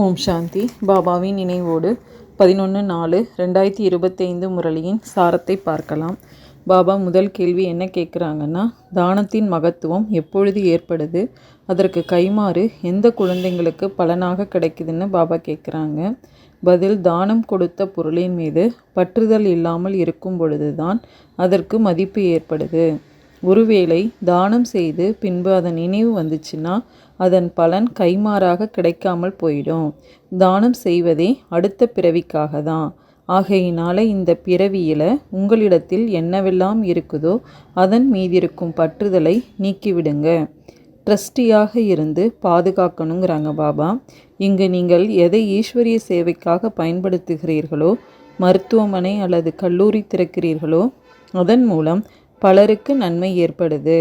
ஓம் சாந்தி. பாபாவின் நினைவோடு பதினொன்று நாலு ரெண்டாயிரத்தி இருபத்தைந்து முரளியின் சாரத்தை பார்க்கலாம். பாபா முதல் கேள்வி என்ன கேட்குறாங்கன்னா தானத்தின் மகத்துவம் எப்பொழுது ஏற்படுது? அதற்கு கைமாறு எந்த குழந்தைங்களுக்கு பலனாக கிடைக்குதுன்னு பாபா கேட்குறாங்க. பதில் தானம் கொடுத்த பொருளின் மீது பற்றுதல் இல்லாமல் இருக்கும் பொழுது தான் அதற்கு மதிப்பு ஏற்படுது. ஒருவேளை தானம் செய்து பின்பு அதன் நினைவு வந்துச்சுன்னா அதன் பலன் கைமாறாக கிடைக்காமல் போயிடும். தானம் செய்வதே அடுத்த பிறவிக்காக தான் ஆகையினால இந்த பிறவியில் உங்களிடத்தில் என்னவெல்லாம் இருக்குதோ அதன் மீதிருக்கும் பற்றுதலை நீக்கிவிடுங்க. ட்ரஸ்டியாக இருந்து பாதுகாக்கணுங்கிறாங்க பாபா. இங்கு நீங்கள் எதை ஈஸ்வரிய சேவைக்காக பயன்படுத்துகிறீர்களோ மருத்துவமனை அல்லது கல்லூரி திறக்கிறீர்களோ அதன் மூலம் பலருக்கு நன்மை ஏற்படுது.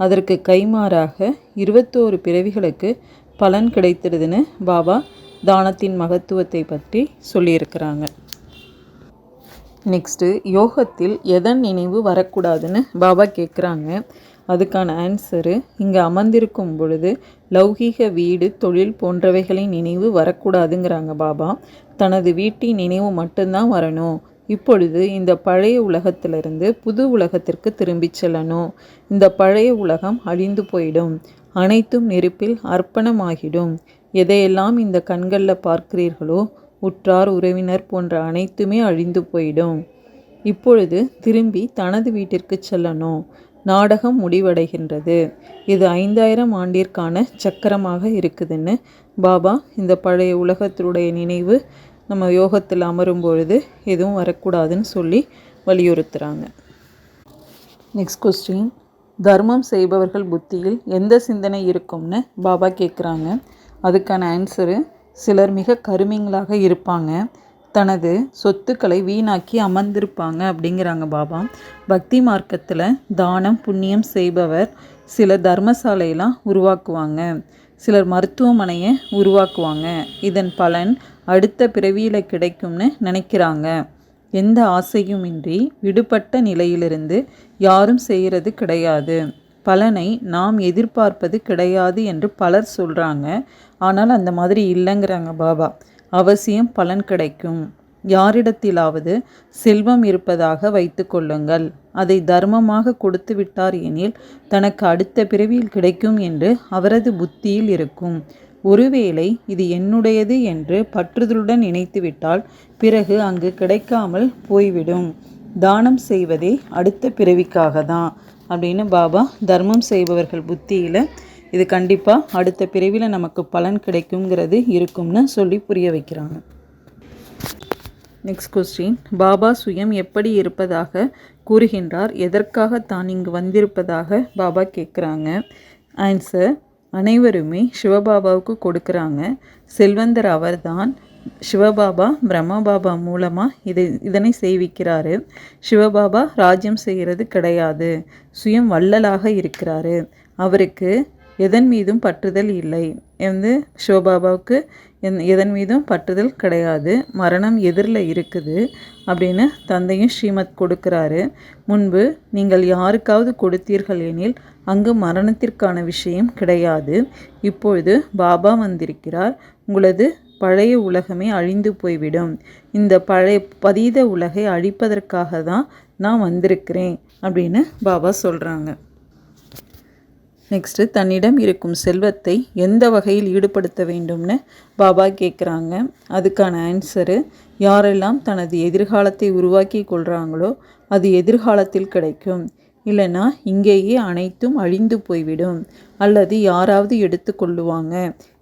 அதற்கு கைமாறாக இருபத்தோரு பிறவிகளுக்கு பலன் கிடைத்திடுதுன்னு பாபா தானத்தின் மகத்துவத்தை பற்றி சொல்லியிருக்கிறாங்க. நெக்ஸ்ட்டு யோகத்தில் எதன் நினைவு வரக்கூடாதுன்னு பாபா கேட்குறாங்க. அதுக்கான ஆன்சரு இங்கே அமர்ந்திருக்கும் பொழுது லௌகீக வீடு தொழில் போன்றவைகளின் நினைவு வரக்கூடாதுங்கிறாங்க பாபா. தனது வீட்டின் நினைவு மட்டும்தான் வரணும். இப்பொழுது இந்த பழைய உலகத்திலிருந்து புது உலகத்திற்கு திரும்பி செல்லணும். இந்த பழைய உலகம் அழிந்து போயிடும். அனைத்தும் நெருப்பில் அர்ப்பணமாகிடும். எதையெல்லாம் இந்த கண்களில் பார்க்கிறீர்களோ உற்றார் உறவினர் போன்ற அனைத்துமே அழிந்து போயிடும். இப்பொழுது திரும்பி தனது வீட்டிற்கு செல்லணும். நாடகம் முடிவடைகின்றது. இது ஐந்தாயிரம் ஆண்டிற்கான சக்கரமாக இருக்குதுன்னு பாபா இந்த பழைய உலகத்தினுடைய நினைவு நம்ம யோகத்தில் அமரும் பொழுது எதுவும் வரக்கூடாதுன்னு சொல்லி வலியுறுத்துகிறாங்க நெக்ஸ்ட் கொஸ்டின் தர்மம் செய்பவர்கள் புத்தியில் எந்த சிந்தனை இருக்கும்னு பாபா கேட்குறாங்க அதுக்கான ஆன்சரு சிலர் மிக கருமிங்களாக இருப்பாங்க. தனது சொத்துக்களை வீணாக்கி அமர்ந்திருப்பாங்க அப்படிங்கிறாங்க பாபா. பக்தி மார்க்கத்தில் தானம் புண்ணியம் செய்பவர் சிலர் தர்மசாலையெல்லாம் உருவாக்குவாங்க. சிலர் மருத்துவமனையை உருவாக்குவாங்க. இதன் பலன் அடுத்த பிறவியில் கிடைக்கும்னு நினைக்கிறாங்க. எந்த ஆசையுமின்றி விடுபட்ட நிலையிலிருந்து யாரும் செய்கிறது கிடையாது. பலனை நாம் எதிர்பார்ப்பது கிடையாது என்று பலர் சொல்கிறாங்க ஆனால் அந்த மாதிரி இல்லைங்கிறாங்க பாபா. அவசியம் பலன் கிடைக்கும். யாரிடத்திலாவது செல்வம் இருப்பதாக வைத்து கொள்ளுங்கள். அதை தர்மமாக கொடுத்து விட்டார் எனில் தனக்கு அடுத்த பிறவியில் கிடைக்கும் என்று அவரது புத்தியில் இருக்கும். ஒருவேளை இது என்னுடையது என்று பற்றுதலுடன் நினைத்துவிட்டால் பிறகு அங்கு கிடைக்காமல் போய்விடும். தானம் செய்வதே அடுத்த பிறவிக்காக தான் அப்படின்னு பாபா தர்மம் செய்பவர்கள் புத்தியில் இது கண்டிப்பாக அடுத்த பிறவியில் நமக்கு பலன் கிடைக்குங்கிறது இருக்கும்னு சொல்லி புரிய வைக்கிறாங்க. நெக்ஸ்ட் கொஸ்டின் பாபா சுயம் எப்படி இருப்பதாக கூறுகின்றார்? எதற்காக தான் இங்கு வந்திருப்பதாக பாபா கேட்குறாங்க. ஆன்சர் அனைவருமே சிவபாபாவுக்கு கொடுக்குறாங்க. செல்வந்தர் அவர்தான். சிவபாபா பிரம்மபாபா மூலமாக இதை இதனை செய்விக்கிறாரு. சிவபாபா ராஜ்யம் செய்கிறது கிடையாது. சுயம் வள்ளலாக இருக்கிறாரு. அவருக்கு எதன் மீதும் பற்றுதல் இல்லை வந்து சிவபாபாவுக்கு என் எதன் மீதும் பற்றுதல் கிடையாது. மரணம் எதிரில் இருக்குது அப்படின்னு தந்தையும் ஸ்ரீமத் கொடுக்குறாரு. முன்பு நீங்கள் யாருக்காவது கொடுத்தீர்கள் எனில் அங்கு மரணத்திற்கான விஷயம் கிடையாது. இப்பொழுது பாபா வந்திருக்கிறார். உங்களது பழைய உலகமே அழிந்து போய்விடும். இந்த பழைய பதீத உலகை அழிப்பதற்காக தான் நான் வந்திருக்கிறேன் அப்படின்னு பாபா சொல்கிறாங்க நெக்ஸ்ட்டு தன்னிடம் இருக்கும் செல்வத்தை எந்த வகையில் ஈடுபடுத்த வேண்டும்னு பாபா கேட்குறாங்க அதுக்கான ஆன்சரு யாரெல்லாம் தனது எதிர்காலத்தை உருவாக்கி கொள்கிறாங்களோ அது எதிர்காலத்தில் கிடைக்கும். இல்லைன்னா இங்கேயே அனைத்தும் அழிந்து போய்விடும். அல்லது யாராவது எடுத்து கொள்ளுவாங்க.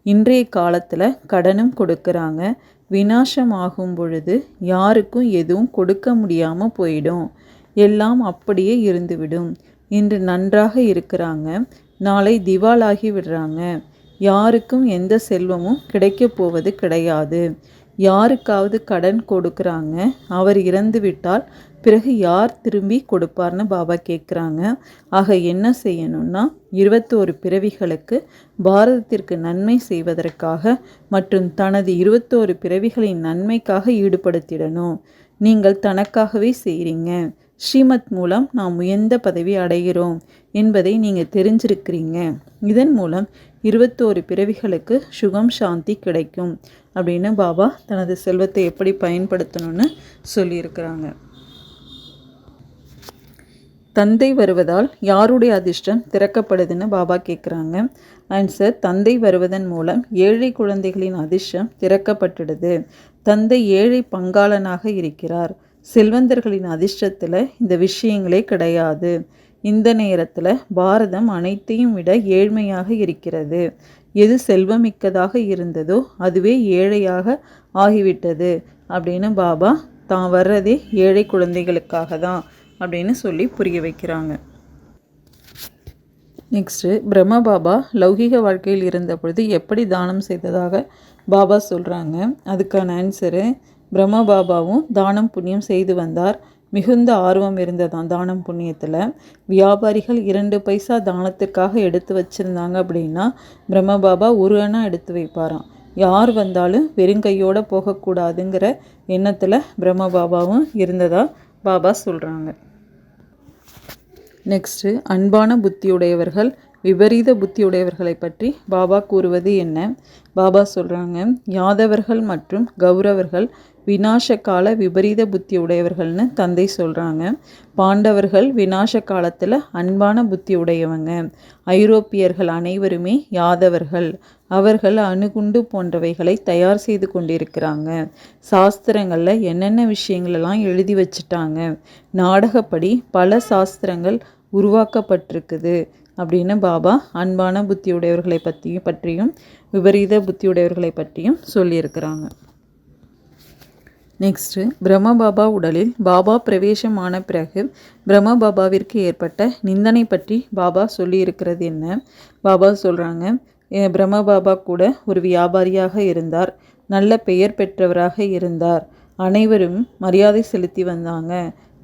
இன்றைய காலத்தில் கடனும் கொடுக்குறாங்க. வினாசம் ஆகும் பொழுது யாருக்கும் எதுவும் கொடுக்க முடியாமல் போயிடும். எல்லாம் அப்படியே இருந்துவிடும். இன்று நன்றாக இருக்கிறாங்க. நாளை திவாலாகி விடுறாங்க. யாருக்கும் எந்த செல்வமும் கிடைக்க போவது கிடையாது. யாருக்காவது கடன் கொடுக்குறாங்க. அவர் இறந்து விட்டால் பிறகு யார் திரும்பி கொடுப்பார்னு பாபா கேட்குறாங்க ஆக என்ன செய்யணும்னா இருபத்தோரு பிறவிகளுக்கு பாரதத்திற்கு நன்மை செய்வதற்காக மற்றும் தனது இருபத்தோரு பிறவிகளின் நன்மைக்காக ஈடுபடுத்திடணும். நீங்கள் தனக்காகவே செய்கிறீங்க ஸ்ரீமத் மூலம் நாம் உயர்ந்த பதவி அடைகிறோம் என்பதை நீங்கள் தெரிஞ்சிருக்கிறீங்க. இதன் மூலம் இருபத்தோரு பிறவிகளுக்கு சுகம் சாந்தி கிடைக்கும் அப்படின்னு பாபா தனது செல்வத்தை எப்படி பயன்படுத்தணும்னு சொல்லியிருக்கிறாங்க. தந்தை வருவதால் யாருடைய அதிர்ஷ்டம் திறக்கப்படுதுன்னு பாபா கேட்குறாங்க ஆன்சர் தந்தை வருவதன் மூலம் ஏழை குழந்தைகளின் அதிர்ஷ்டம் திறக்கப்பட்டுடுது. தந்தை ஏழை பங்காளனாக இருக்கிறார். செல்வந்தர்களின் அதிர்ஷ்டத்தில் இந்த விஷயங்களே கிடையாது. இந்த நேரத்தில் பாரதம் அனைத்தையும் விட ஏழ்மையாக இருக்கிறது. எது செல்வமிக்கதாக இருந்ததோ அதுவே ஏழையாக ஆகிவிட்டது அப்படின்னு பாபா தான் வர்றதே ஏழை குழந்தைகளுக்காக தான் அப்படின்னு சொல்லி புரிய வைக்கிறாங்க. நெக்ஸ்ட்டு பிரம்ம பாபா லௌகிக வாழ்க்கையில் இருந்த பொழுது எப்படி தானம் செய்ததாக பாபா சொல்கிறாங்க அதுக்கான ஆன்சரு பிரம்ம பாபாவும் தானம் புண்ணியம் செய்து வந்தார். மிகுந்த ஆர்வம் இருந்ததாம் தானம் புண்ணியத்தில். வியாபாரிகள் இரண்டு பைசா தானத்திற்காக எடுத்து வச்சுருந்தாங்க அப்படின்னா பிரம்ம பாபா ஒரு அணா எடுத்து வைப்பாராம். யார் வந்தாலும் வெறுங்கையோடு போகக்கூடாதுங்கிற எண்ணத்தில் பிரம்ம பாபாவும் இருந்ததா பாபா சொல்கிறாங்க நெக்ஸ்ட்டு அன்பான புத்தியுடையவர்கள் விபரீத புத்தியுடையவர்களை பற்றி பாபா கூறுவது என்ன? பாபா சொல்கிறாங்க யாதவர்கள் மற்றும் கௌரவர்கள் வினாச கால விபரீத புத்தி உடையவர்கள்னு தந்தை சொல்கிறாங்க பாண்டவர்கள் வினாச காலத்தில் அன்பான புத்தி உடையவங்க. ஐரோப்பியர்கள் அனைவருமே யாதவர்கள். அவர்கள் அணுகுண்டு போன்றவைகளை தயார் செய்து கொண்டிருக்கிறாங்க. சாஸ்திரங்களில் என்னென்ன விஷயங்களெல்லாம் எழுதி வச்சுட்டாங்க. நாடகப்படி பல சாஸ்திரங்கள் உருவாக்கப்பட்டிருக்குது அப்படின்னு பாபா அன்பான புத்தியுடையவர்களை பற்றியும் பற்றியும் விபரீத புத்தியுடையவர்களை பற்றியும் சொல்லியிருக்கிறாங்க. நெக்ஸ்ட்டு பிரம்மபாபா உடலில் பாபா பிரவேசமான பிறகு பிரம்மபாபாவிற்கு ஏற்பட்ட நிந்தனை பற்றி பாபா சொல்லியிருக்கிறது என்ன? பாபா சொல்கிறாங்க பிரம்மபாபா கூட ஒரு வியாபாரியாக இருந்தார். நல்ல பெயர் பெற்றவராக இருந்தார். அனைவரும் மரியாதை செலுத்தி வந்தாங்க.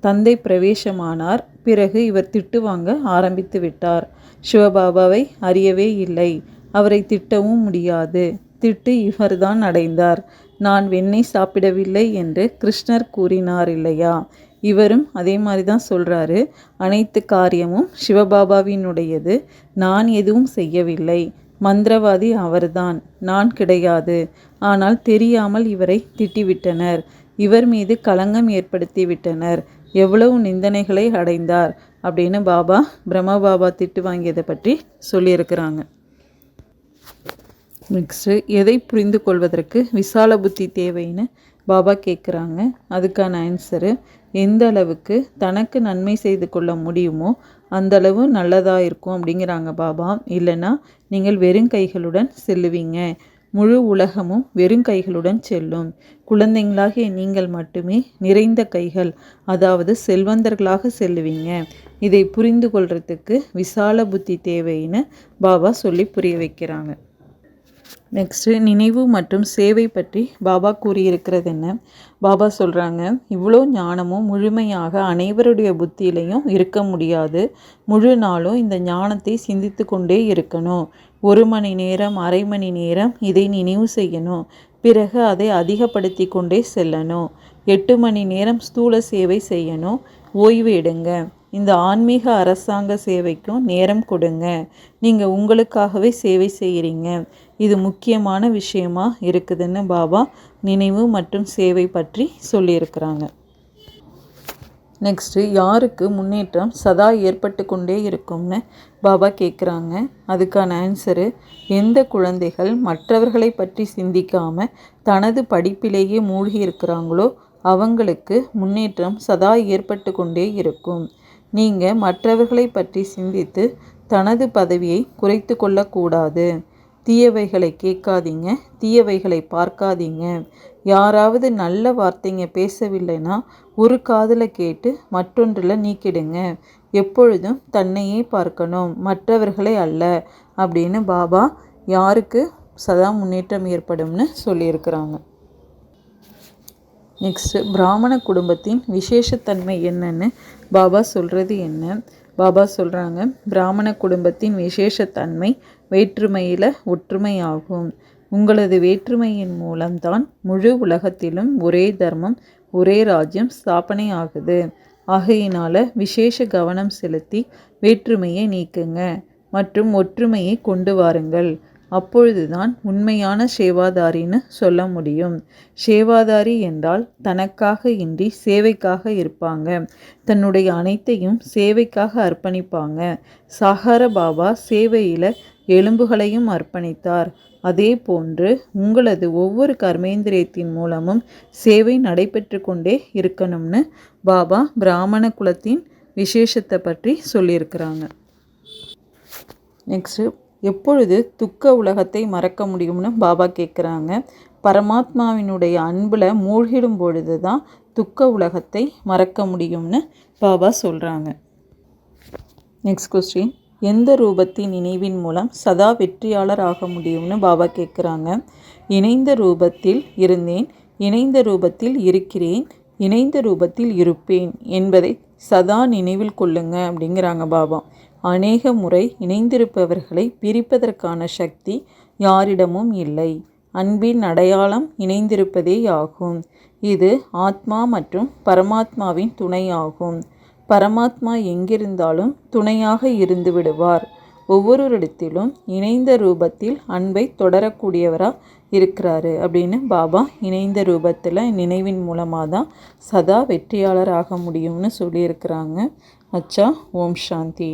தந்தை பிரவேசமானார். பிறகு இவர் திட்டு வாங்க ஆரம்பித்து விட்டார். சிவபாபாவை அறியவே இல்லை. அவரை திட்டவும் முடியாது. திட்டு இவர்தான் அடைந்தார். நான் வெண்ணெய் சாப்பிடவில்லை என்று கிருஷ்ணர் கூறினார் இல்லையா இவரும் அதே மாதிரி தான் சொல்கிறாரு அனைத்து காரியமும் சிவபாபாவினுடையது. நான் எதுவும் செய்யவில்லை. மந்திரவாதி அவர்தான். நான் கிடையாது. ஆனால் தெரியாமல் இவரை திட்டிவிட்டனர். இவர் மீது களங்கம் ஏற்படுத்தி விட்டனர் எவ்வளவு நிந்தனைகளை அடைந்தார் அப்படின்னு பாபா பிரம்ம பாபா திட்டு வாங்கியதை பற்றி சொல்லியிருக்கிறாங்க. நெக்ஸ்ட்டு எதை புரிந்து கொள்வதற்கு விசால புத்தி தேவைன்னு பாபா கேட்குறாங்க அதுக்கான ஆன்சரு எந்த அளவுக்கு தனக்கு நன்மை செய்து கொள்ள முடியுமோ அந்தளவு நல்லதாக இருக்கும் அப்படிங்கிறாங்க பாபா. இல்லைன்னா நீங்கள் வெறும் கைகளுடன் செல்லுவீங்க. முழு உலகமும் வெறும் கைகளுடன் செல்லும். குழந்தைங்களாகிய நீங்கள் மட்டுமே நிறைந்த கைகள் அதாவது செல்வந்தர்களாக செல்லுவீங்க. இதை புரிந்து கொள்றதுக்கு விசால புத்தி தேவைன்னு பாபா சொல்லி புரிய வைக்கிறாங்க. நெக்ஸ்ட்டு நினைவு மற்றும் சேவை பற்றி பாபா கூறியிருக்கிறது என்ன பாபா சொல்கிறாங்க இவ்வளோ ஞானமும் முழுமையாக அனைவருடைய புத்தியிலையும் இருக்க முடியாது. முழு நாளும் இந்த ஞானத்தை சிந்தித்து கொண்டே இருக்கணும். ஒரு மணி நேரம் அரை மணி நேரம் இதை நினைவு செய்யணும். பிறகு அதை அதிகப்படுத்தி கொண்டே செல்லணும். எட்டு மணி நேரம் ஸ்தூல சேவை செய்யணும். ஓய்வு எடுங்க. இந்த ஆன்மீக அரசாங்க சேவைக்கும் நேரம் கொடுங்க. நீங்கள் உங்களுக்காகவே சேவை செய்கிறீங்க இது முக்கியமான விஷயமா இருக்குதுன்னு பாபா நினைவு மற்றும் சேவை பற்றி சொல்லியிருக்கிறாங்க. நெக்ஸ்ட்டு யாருக்கு முன்னேற்றம் சதா ஏற்பட்டு கொண்டே இருக்கும்னு பாபா கேட்குறாங்க அதுக்கான ஆன்சரு எந்த குழந்தைகள் மற்றவர்களை பற்றி சிந்திக்காமல் தனது படிப்பிலேயே மூழ்கி இருக்கிறாங்களோ அவங்களுக்கு முன்னேற்றம் சதா ஏற்பட்டு கொண்டே இருக்கும். நீங்கள் மற்றவர்களை பற்றி சிந்தித்து தனது பதவியை குறைத்து கொள்ளக்கூடாது. தீயவைகளை கேட்காதீங்க தீயவைகளை பார்க்காதீங்க. யாராவது நல்ல வார்த்தைங்க பேசவில்லைன்னா ஒரு காதில் கேட்டு மற்றொன்றில் நீக்கிடுங்க. எப்பொழுதும் தன்னையே பார்க்கணும் மற்றவர்களை அல்ல அப்படின்னு பாபா யாருக்கு சதா முன்னேற்றம் ஏற்படும்னு சொல்லியிருக்கிறாங்க. நெக்ஸ்ட்டு பிராமண குடும்பத்தின் விசேஷத்தன்மை என்னன்னு பாபா சொல்கிறது என்ன? பாபா சொல்கிறாங்க பிராமண குடும்பத்தின் விசேஷத்தன்மை வேற்றுமையில் ஒற்றுமை ஆகும் உங்களது வேற்றுமையின் மூலம்தான் முழு உலகத்திலும் ஒரே தர்மம் ஒரே ராஜ்யம் ஸ்தாபனை ஆகுது ஆகையினால் விசேஷ கவனம் செலுத்தி வேற்றுமையை நீக்குங்க மற்றும் ஒற்றுமையை கொண்டு வாருங்கள். அப்பொழுதுதான் உண்மையான சேவாதாரின்னு சொல்ல முடியும். சேவாதாரி என்றால் தனக்காக இன்றி சேவைக்காக இருப்பாங்க. தன்னுடைய அனைத்தையும் சேவைக்காக அர்ப்பணிப்பாங்க. சாகார பாபா சேவையில் எலும்புகளையும் அர்ப்பணித்தார். அதே போன்று உங்களது ஒவ்வொரு கர்மேந்திரியத்தின் மூலமும் சேவை நடைபெற்று கொண்டே இருக்கணும்னு பாபா பிராமண குலத்தின் விசேஷத்தை பற்றி சொல்லியிருக்கிறாங்க. நெக்ஸ்ட்டு. எப்பொழுது துக்க உலகத்தை மறக்க முடியும்னு பாபா கேட்குறாங்க பரமாத்மாவினுடைய அன்பில் மூழ்கிடும் பொழுது தான் துக்க உலகத்தை மறக்க முடியும்னு பாபா சொல்கிறாங்க நெக்ஸ்ட் கொஸ்டின் எந்த ரூபத்தின் நினைவின் மூலம் சதா வெற்றியாளர் ஆக முடியும்னு பாபா கேட்குறாங்க இணைந்த ரூபத்தில் இருந்தேன் இணைந்த ரூபத்தில் இருக்கிறேன் இணைந்த ரூபத்தில் இருப்பேன் என்பதை சதா நினைவில் கொள்ளுங்க அப்படிங்கிறாங்க பாபா. அநேக முறை இணைந்திருப்பவர்களை பிரிப்பதற்கான சக்தி யாரிடமும் இல்லை. அன்பின் அடையாளம் இணைந்திருப்பதேயாகும். இது ஆத்மா மற்றும் பரமாத்மாவின் துணையாகும். பரமாத்மா எங்கிருந்தாலும் துணையாக இருந்து விடுவார் ஒவ்வொருவரிடத்திலும் இணைந்த ரூபத்தில் அன்பை தொடரக்கூடியவராக இருக்கிறாரு அப்படின்னு பாபா இணைந்த ரூபத்தில் நினைவின் மூலமாக தான் சதா வெற்றியாளராக முடியும்னு சொல்லியிருக்கிறாங்க. அச்சா ஓம் சாந்தி.